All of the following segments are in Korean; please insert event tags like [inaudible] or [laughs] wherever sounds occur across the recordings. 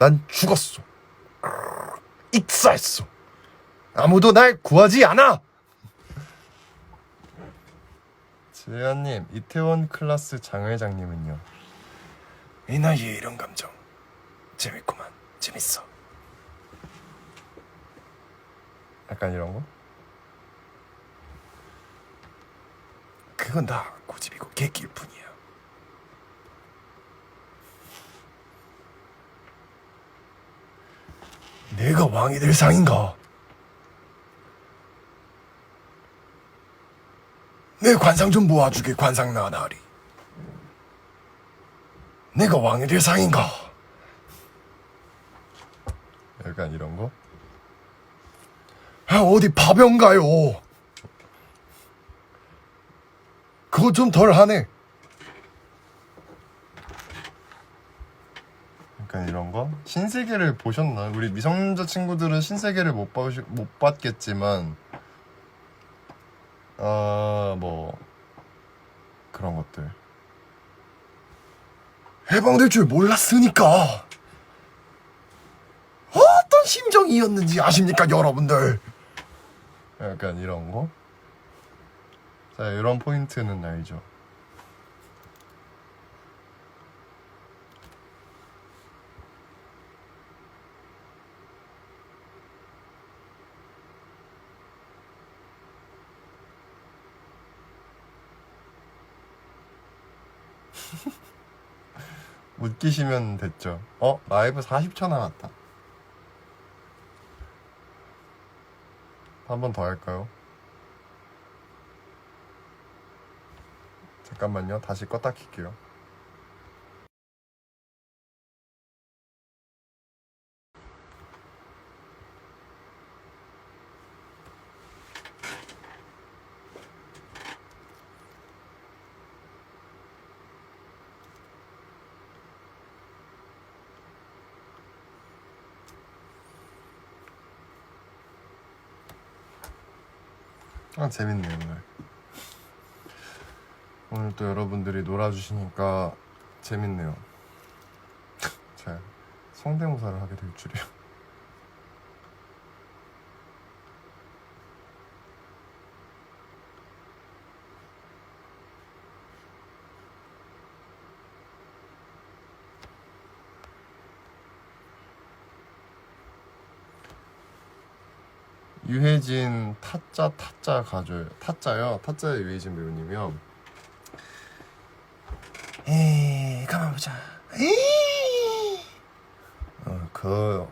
난 죽었어. 익사했어. 아무도 날 구하지 않아. 지혜연님, 이태원 클라스 장 회장님은요? 이 나이에 이런 감정 재밌구만. 재밌어. 약간 이런 거? 그건 다 고집이고 객기일 뿐이야. 내가 왕이 될 상인가? 내 관상 좀 모아주게 관상 나나리. 내가 왕이 될 상인가? 약간 이런 거? 아, 어디 파병 가요? 그거 좀 덜 하네. 약간 이런 거? 신세계를 보셨나? 우리 미성년자 친구들은 신세계를 못, 봐시, 못 봤겠지만, 아, 뭐, 그런 것들. 해방될 줄 몰랐으니까. 어떤 심정이었는지 아십니까, 여러분들? 약간 이런 거? 자, 이런 포인트는 알죠. [laughs] 웃기시면 됐죠. 어? 라이브 40초 남았다. 한 번 더 할까요? 잠깐만요. 다시 껐다 킬게요. 아, 재밌네요, 오늘. 오늘 또 여러분들이 놀아주시니까 재밌네요. [laughs] 제가 성대모사를 하게 될 줄이요. 유해진 타짜 타짜 가줘요. 타짜요. 타짜의 유해진 배우님이요. 에이 가만 보자. 에이. 어, 그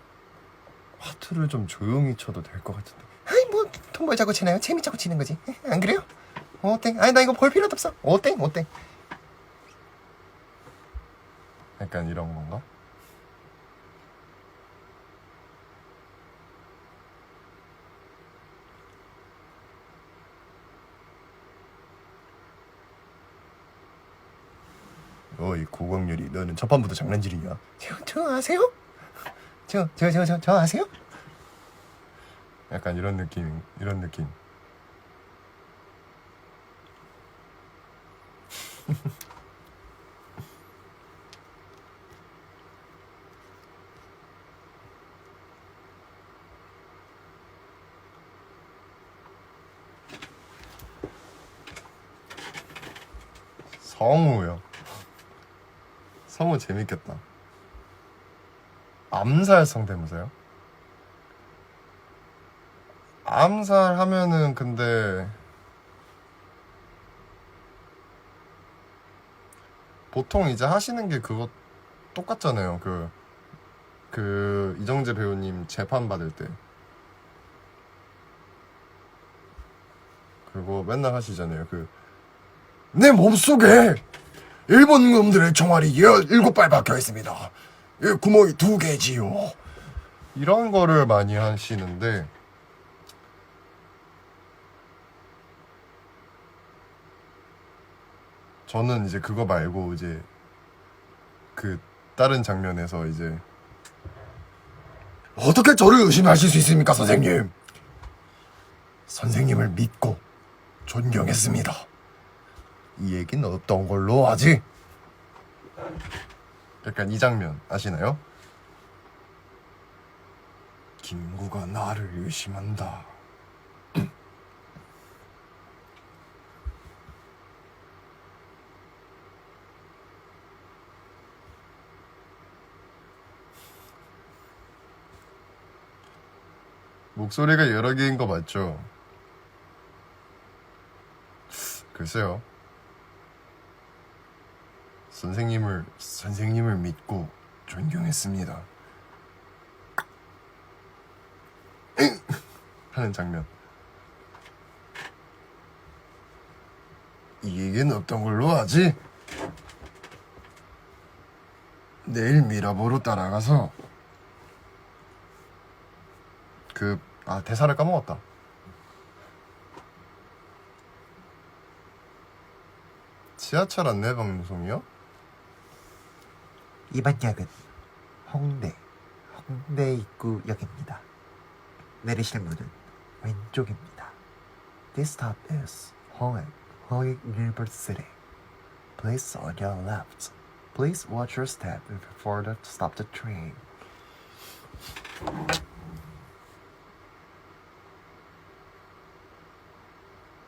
하트를 좀 조용히 쳐도 될 것 같은데. 아이 뭐 통보에 자꾸 치나요? 재밌자고 치는 거지. [laughs] 안 그래요? 어때? 아니 나 이거 볼 필요도 없어. 어때? 어때? 약간 이런 건가? 어이 고광렬이 너는 첫 판부터 장난질이냐? 저, 저 아세요? 저 저 저 저 저 아세요? 약간 이런 느낌 이런 느낌 [laughs] 성우요 성우 재밌겠다. 암살 성대모사요? 암살 하면은 근데 보통 이제 하시는 게 그거 똑같잖아요. 그, 그, 이정재 배우님 재판 받을 때. 그거 맨날 하시잖아요. 그, 내 몸속에 일본 놈들의 총알이 17발 박혀 있습니다. 이 구멍이 두 개지요. 이런 거를 많이 하시는데 저는 이제 그거 말고 이제 그 다른 장면에서 이제 어떻게 저를 의심하실 수 있습니까, 선생님? 선생님을 믿고 존경했습니다. 이 얘기는 어떤 걸로 하지? 약간 이 장면 아시나요? 김구가 나를 의심한다. [clears throat] 목소리가 여러 개인 거 맞죠? 글쎄요. 선생님을 선생님을 믿고 존경했습니다. [laughs] 하는 장면. 이 얘기는 없던 걸로 하지. 내일 미라보로 따라가서 그 아 대사를 까먹었다. 지하철 안내 방송이요? 이번 역은 홍대, 홍대 입구역입니다. 내리실 문은 왼쪽입니다. This stop is Hongik, Hongik University. Please on your left. Please watch your step before to stop the train.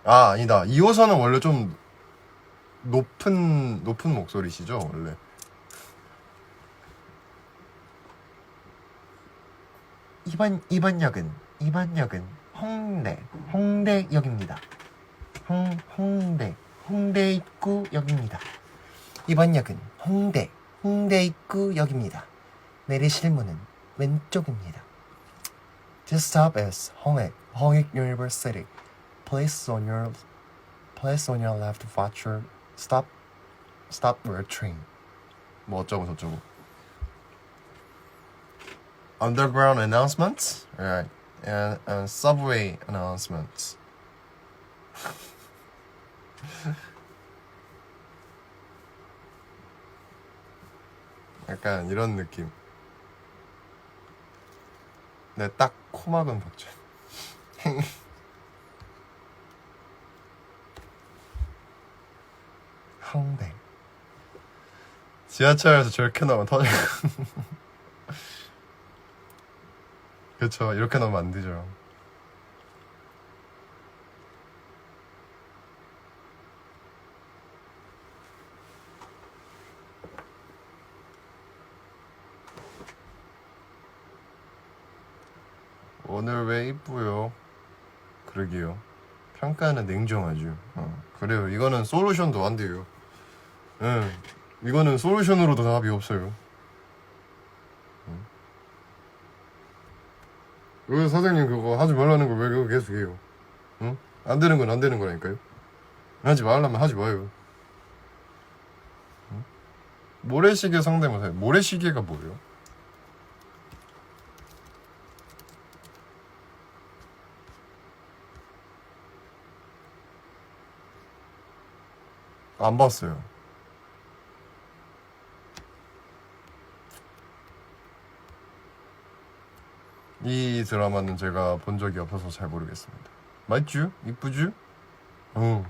아 아니다 2호선은 원래 좀 높은 높은 목소리시죠 원래 이번 이번 역은 이번 역은 홍대, 홍대역입니다. 홍 홍대, 홍대 입구역입니다. 이번 역은 홍대, 홍대 입구역입니다. 내리실 문은 왼쪽입니다. This stop is Hongik, Hongik University. Place on your place on your left watch your stop stop your train. 뭐 어쩌고 저쩌고 Underground announcements right and, and subway announcements 약간 이런 느낌 내딱 코막은 박자 홍대. 지하철에서 저렇게 나오면 터져. 그쵸, 이렇게 나오면 안 되죠. 오늘 왜 이쁘요? 그러게요. 평가는 냉정하죠. 어, 그래요. 이거는 솔루션도 안 돼요. 응. 이거는 솔루션으로도 답이 없어요. 왜 사장님 그거 하지 말라는 걸 왜 그거 계속 해요? 응? 안 되는 건 안 되는 거라니까요. 하지 말라면 하지 마요. 응? 모래시계 상대모사. 모래시계가 뭐예요? 안 봤어요. 이 드라마는 제가 본 적이 없어서 잘 모르겠습니다. 맞죠? 이쁘죠? 어.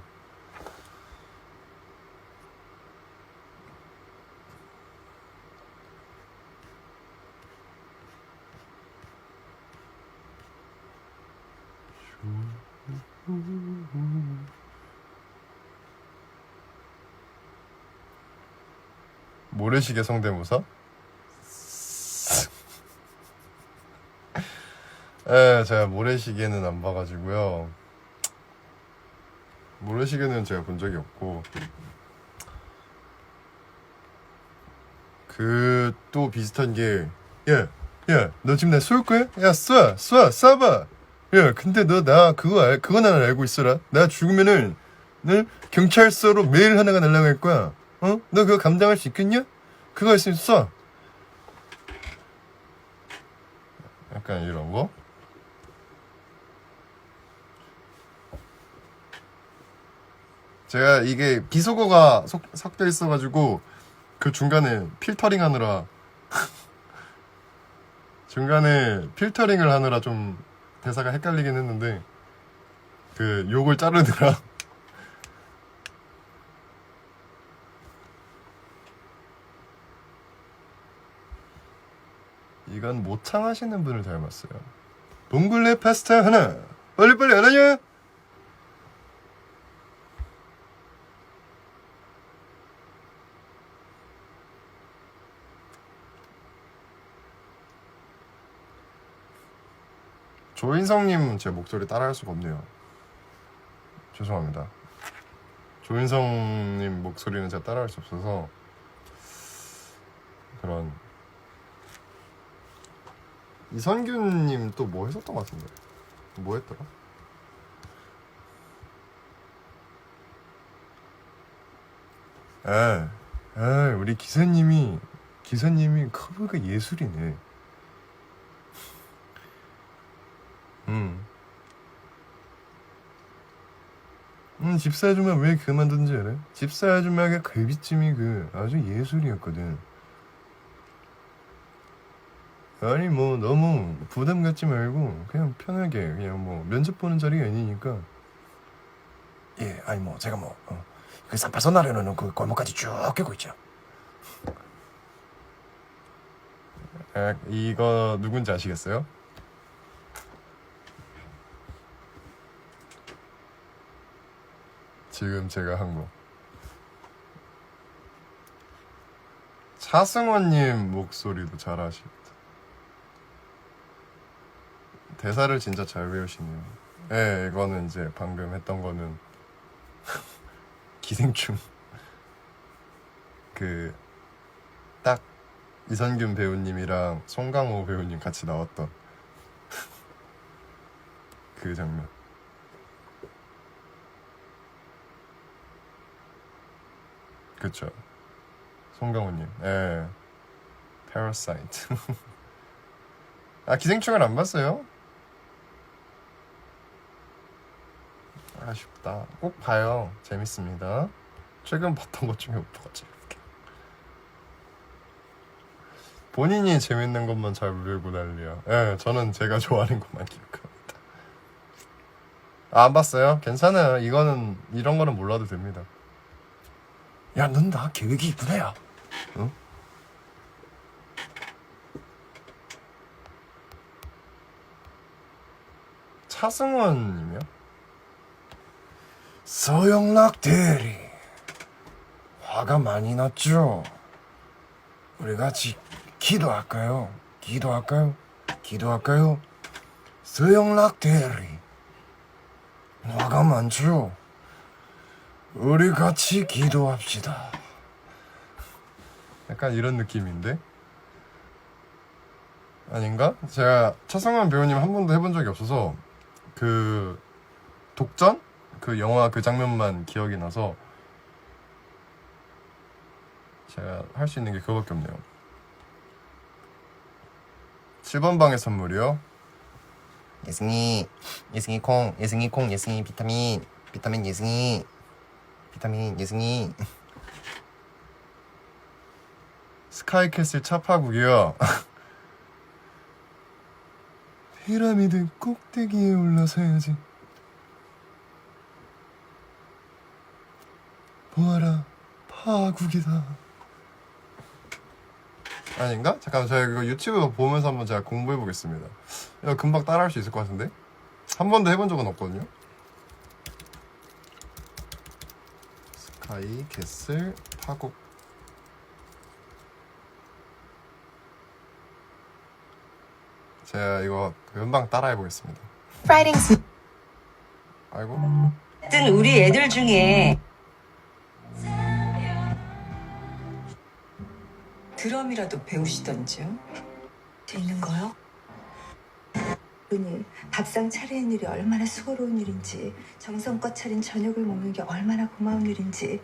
모래시계 성대모사? 예, 제가 모래시계는 안 봐가지고요. 모래시계는 제가 본 적이 없고. 그, 또 비슷한 게, 야, 야, 너 지금 나 쏠 거야? 야, 쏴, 쏴, 쏴봐! 야, 근데 너 나 그거 알, 그건 하나 알고 있어라. 나 죽으면은, 너 경찰서로 메일 하나가 날라갈 거야. 어? 너 그거 감당할 수 있겠냐? 그거 있으면 쏴. 약간 이런 거? 제가 이게 비속어가 속, 섞여 있어가지고 그 중간에 필터링 하느라 [laughs] 중간에 필터링을 하느라 좀 대사가 헷갈리긴 했는데 그 욕을 자르느라 [laughs] 이건 모창하시는 분을 닮았어요. 봉골레 파스타 하나. 빨리빨리 안 하냐? 조인성님 제 목소리 따라할 수가 없네요. 죄송합니다. 조인성님 목소리는 제가 따라할 수 없어서 그런 이선균님 또 뭐 했었던 것 같은데 뭐 했더라? 아, 아 우리 기사님이 기사님이 커브가 예술이네. 음. 음, 집사 아줌마 왜 그만둔지 알아? 집사 아줌마가 갈비찜이 그 아주 예술이었거든. 아니 뭐 너무 부담 갖지 말고 그냥 편하게 그냥 뭐 면접 보는 자리가 아니니까. 예, 아니 뭐 제가 뭐 어, 그 산파선 나르는 그 골목까지 쭉 끼고 있죠. 아, 이거 누군지 아시겠어요? 지금 제가 한 거. 차승원님 목소리도 잘하시겠다. 대사를 진짜 잘 외우시네요. 예, 이거는 이제 방금 했던 거는 [laughs] 기생충. 그, 딱 이선균 배우님이랑 송강호 배우님 같이 나왔던 [laughs] 그 장면. 그쵸. 송강호님. 예. 패러사이트. [laughs] 아, 기생충을 안 봤어요? 아쉽다. 꼭 봐요. 재밌습니다. 최근 봤던 것 중에 오빠가 제일 웃겨. 본인이 재밌는 것만 잘 외우고 난리야. 예, 저는 제가 좋아하는 것만 기억합니다. 아, 안 봤어요? 괜찮아요. 이거는, 이런 거는 몰라도 됩니다. 야, 넌 나 계획이 이쁘다, 야. 응? 차승원님이요? 서영락 대리 화가 많이 났죠? 우리 같이 기도할까요? 기도할까요? 기도할까요? 서영락 대리 화가 많죠? 우리 같이 기도합시다. 약간 이런 느낌인데? 아닌가? 제가 차성환 배우님 한 번도 해본 적이 없어서 그 독전? 그 영화 그 장면만 기억이 나서 제가 할 수 있는 게 그거밖에 없네요. 7번 방의 선물이요? 예승이, 예승이 콩, 예승이 콩, 예승이 비타민, 비타민 예승이, 비타민 예승이. 스카이캐슬 차파국이요. [laughs] 피라미드 꼭대기에 올라서야지. 보아라, 파국이다. 아닌가? 잠깐 제가 이거 유튜브 보면서 한번 제가 공부해 보겠습니다. 이거 금방 따라할 수 있을 것 같은데 한 번도 해본 적은 없거든요. 스카이 캐슬 파국. 제가 이거 금방 따라해 보겠습니다. 프라이딩 아이고. 같은 우리 애들 중에 드럼이라도 배우시던지요? 있는 거요? 분이 밥상 차리는 일이 얼마나 수고로운 일인지 정성껏 차린 저녁을 먹는 게 얼마나 고마운 일인지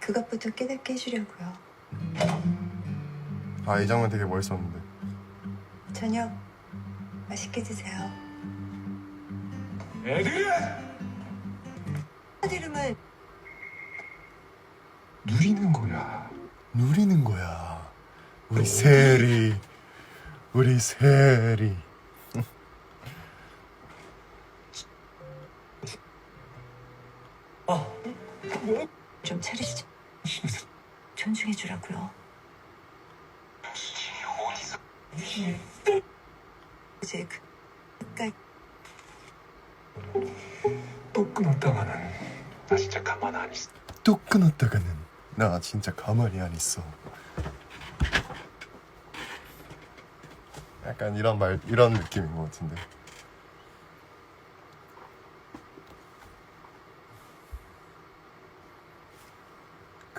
그것부터 깨닫게 해주려고요. 아 이 장면 되게 멋있었는데. 저녁 맛있게 드세요. 첫 이름은 누리는 거야. 누리는 거야. 우리 세리. 우리 세리. 좀 차리시죠. 존중해 주라고요. 이제 그 그러니까 또 끊었다가는 나 진짜 가만 안 있어. 또 끊었다가는 나 진짜 가만히 안 있어. 약간 이런 말 이런 느낌인 것 같은데.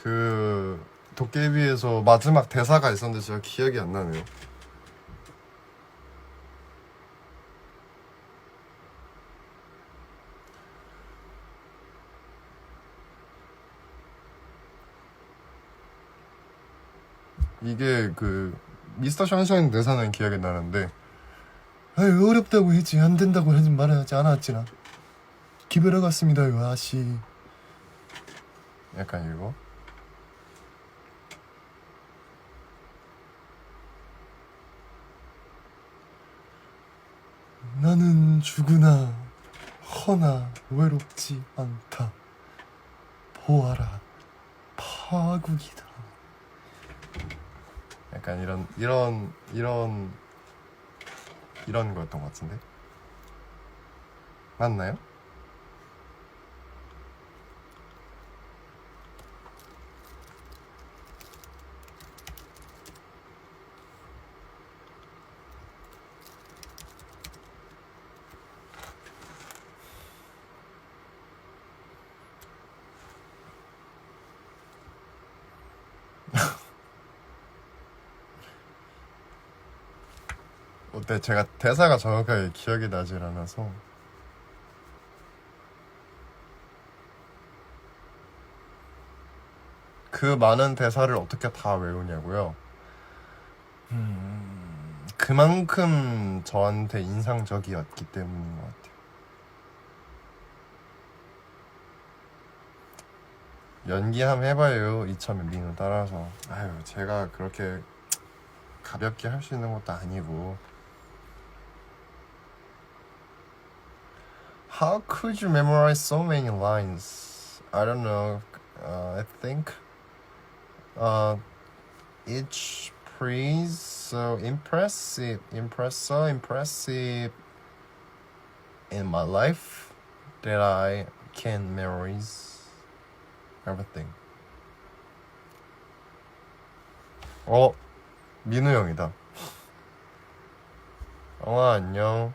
그 도깨비에서 마지막 대사가 있었는데 제가 기억이 안 나네요. 이게 그 미스터 션샤인 대사는 기억이 나는데 아유 어렵다고 했지 안 된다고 하지 말하지 않았지나? 기별하 갔습니다 요 아씨. 약간 이거 나는 죽으나 허나 외롭지 않다. 보아라 파국이다. 약간 이런 이런 이런 이런 거였던 것 같은데? 맞나요? 어때 제가 대사가 정확하게 기억이 나질 않아서 그 많은 대사를 어떻게 다 외우냐고요? 음, 그만큼 저한테 인상적이었기 때문인 것 같아요. 연기 한번 해봐요 이참에 민우 따라서 아유 제가 그렇게 가볍게 할 수 있는 것도 아니고 How could you memorize so many lines? I don't know. Uh, I think uh, each praise so impressive, impress so impressive in my life that I can memorize everything. 어, 민우 형이다. 영아 안녕.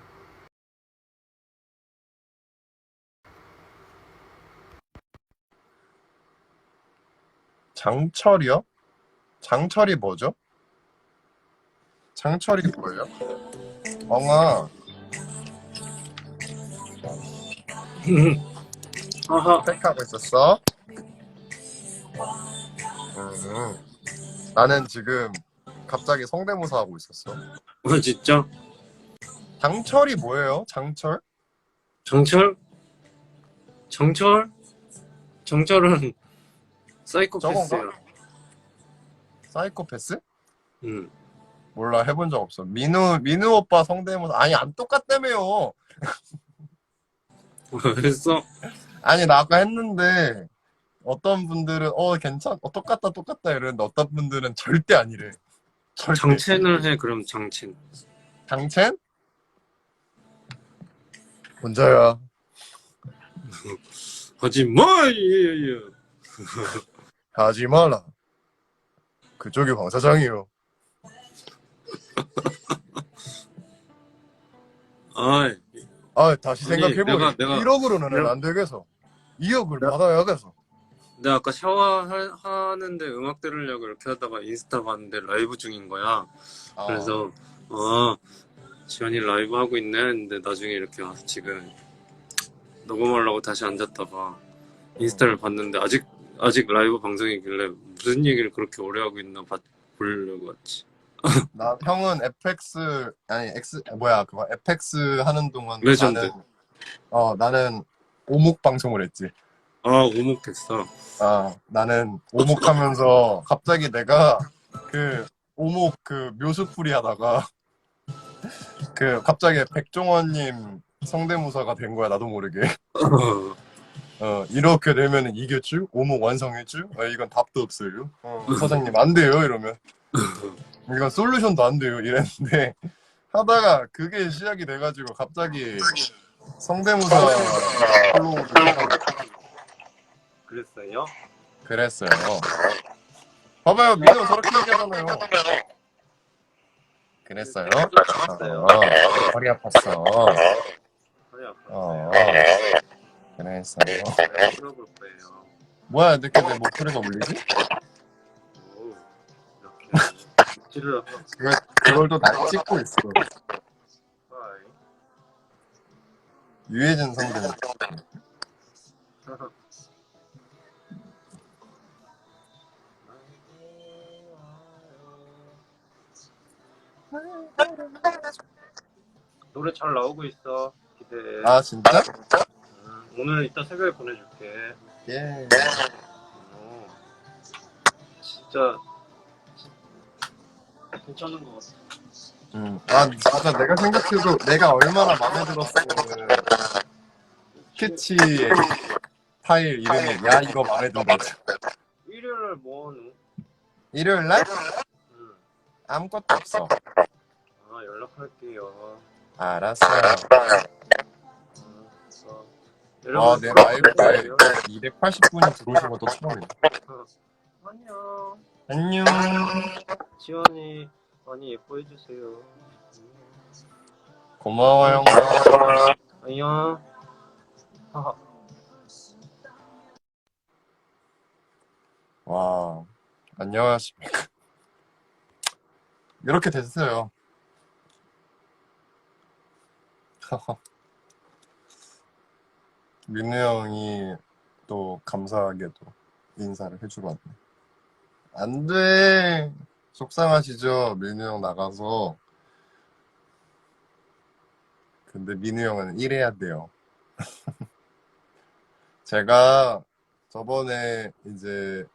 장철이요? 장철이 뭐죠? 장철이 뭐예요? 엉아 아하, 팩하고 있었어? 음, 나는 지금 갑자기 성대모사 하고 있었어. 어, 진짜? 장철이 뭐예요? 장철? 정철? 정철? 정철은 사이코패스야. 저건가? 사이코패스? 응. 몰라 해본 적 없어. 민우 민우 오빠 성대모사 아니 안 똑같다며요. [laughs] 그랬어? 아니 나 아까 했는데 어떤 분들은 어 괜찮 어 똑같다 똑같다 이러는데 어떤 분들은 절대 아니래. 절대. 장첸을 해, 그럼 장첸. 장첸? 혼자야. 하지 마! 예, 예. [laughs] 하지 마라. 그쪽이 황 사장이요. 아이, 아 다시 아니, 생각해보니 내가- 내가- 1억으로는 내가- 안 되겠어. 2억을 내가- 받아야겠어. 내가 아까 샤워하는데 음악 들으려고 이렇게 하다가 인스타 봤는데 라이브 중인 거야. 아, 그래서, 아, 지원이 라이브 하고 있네. 했는데 나중에 이렇게 와서 지금 녹음하려고 다시 앉았다가 인스타를 봤는데 아직, 아직 라이브 방송이길래 무슨 얘기를 그렇게 오래 하고 있나 봤, 보려고 왔지. [laughs] 나 형은 FX 아니 X 뭐야 그거 FX 하는 동안 레전드. 나는 어 나는 오목 방송을 했지. 아, 오목했어. 아 나는 오목 하면서 [laughs] 갑자기 내가 그 오목 그 묘수풀이 하다가 [laughs] 그 갑자기 백종원님 성대모사가 된 거야 나도 모르게. 어 이렇게 되면은 이겼쥬? 오목 완성했쥬? 아, 이건 답도 없어요. 어, 사장님 안 돼요 이러면 [laughs] 이건 솔루션도 안 돼요 이랬는데 [laughs] 하다가 그게 시작이 돼가지고 갑자기 성대모사 플로우를 그랬어요? 그랬어요. 봐봐요, 민호 저렇게 얘기하잖아요. 그랬어요? 어, 허리 아팠어. 허리 어, 아팠어요. 그랬어 요. 내가 풀어볼 거예요. 뭐야, 늦게 내 목소리가 울리지? 오, 이렇게 그걸, 그걸 또날 찍고 있어. 유해진 성대모사. 노래 잘 나오고 있어. 기대해. 아, 진짜? 음, 오늘 이따 새벽에 보내줄게. 예. 어, 진짜 괜찮은 것 같아. 음. 아, 진짜 내가 생각해도 내가 얼마나 마음에 들었으면은 스케치의 파일 이름이 야, 이거 마음에 든다. 일요일날 뭐 하는? 일요일 날? 응. 아무것도 없어. 아 연락할게요. 알았어. 아, 내 라이브에 280분이 들어오신 것도 처음이네. 안녕. 안녕. 지원이 많이 예뻐해 주세요. 고마워요. 안녕. 하하. 와, 안녕하십니까. 이렇게 됐어요. 민우 형이 또 감사하게도 인사를 해주러 왔네. 안 돼! 속상하시죠? 민우 형 나가서. 근데 민우 형은 일해야 돼요. [laughs] 제가 저번에 이제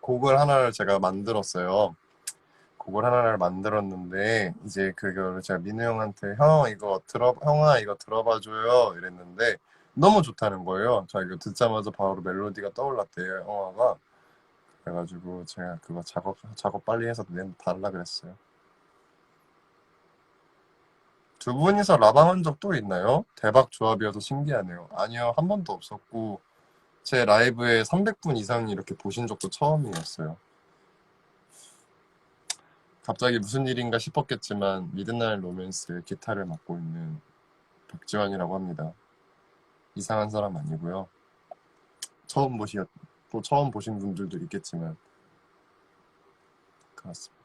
곡을 하나를 제가 만들었어요. 곡을 하나를 만들었는데 이제 그거를 제가 민우 형한테 형 이거 들어 형아 이거 들어봐줘요 이랬는데 너무 좋다는 거예요. 자 이거 듣자마자 바로 멜로디가 떠올랐대요 형아가 그래가지고 제가 그거 작업 작업 빨리 해서 내 달라 그랬어요. 두 분이서 라방한 적또 있나요? 대박 조합이어서 신기하네요. 아니요 한 번도 없었고 제 라이브에 300분 이상이 이렇게 보신 적도 처음이었어요. 갑자기 무슨 일인가 싶었겠지만 미드나잇 로맨스 기타를 맡고 있는 박지환이라고 합니다. 이상한 사람 아니고요. 처음 보시 또 처음 보신 분들도 있겠지만 그렇습니다.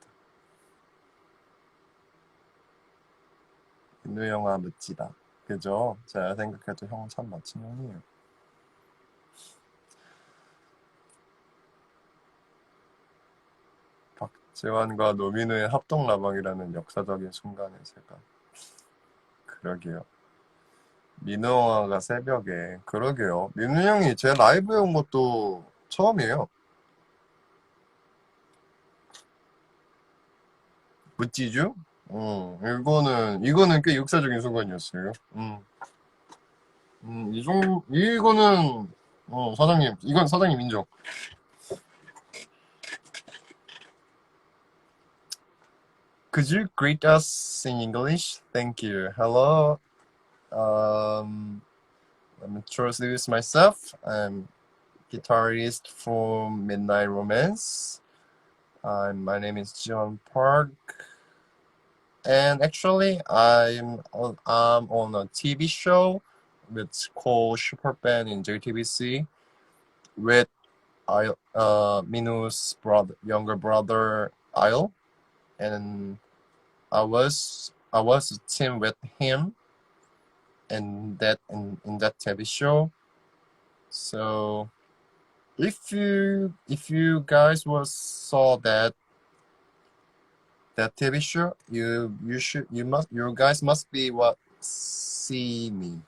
민우 형아 멋지다. 그죠? 제가 생각해도 형은 참 멋진 형이에요. 박재환과 노민우의 합동 라방이라는 역사적인 순간에 제가 그러게요. 형아가 새벽에 그러게요. 민우 형이 제 라이브에 온 것도 처음이에요. 멋지죠? 음, 이거는 이거는 꽤 역사적인 순간이었어요. 음, 음, 이 정, 이거는 어, 사장님, 이건 사장님 인정. Could you greet us in English? Thank you. Hello. Um, let me introduce myself. I'm guitarist for Midnight Romance. My name is John Park. And actually, I'm on, I'm on a TV show it's called Super Band in JTBC with I uh Minu's brother younger brother Isle and I was I was a team with him in that in, in that TV show. So if you if you guys was saw that that TV show, you you should you must you guys must be what see me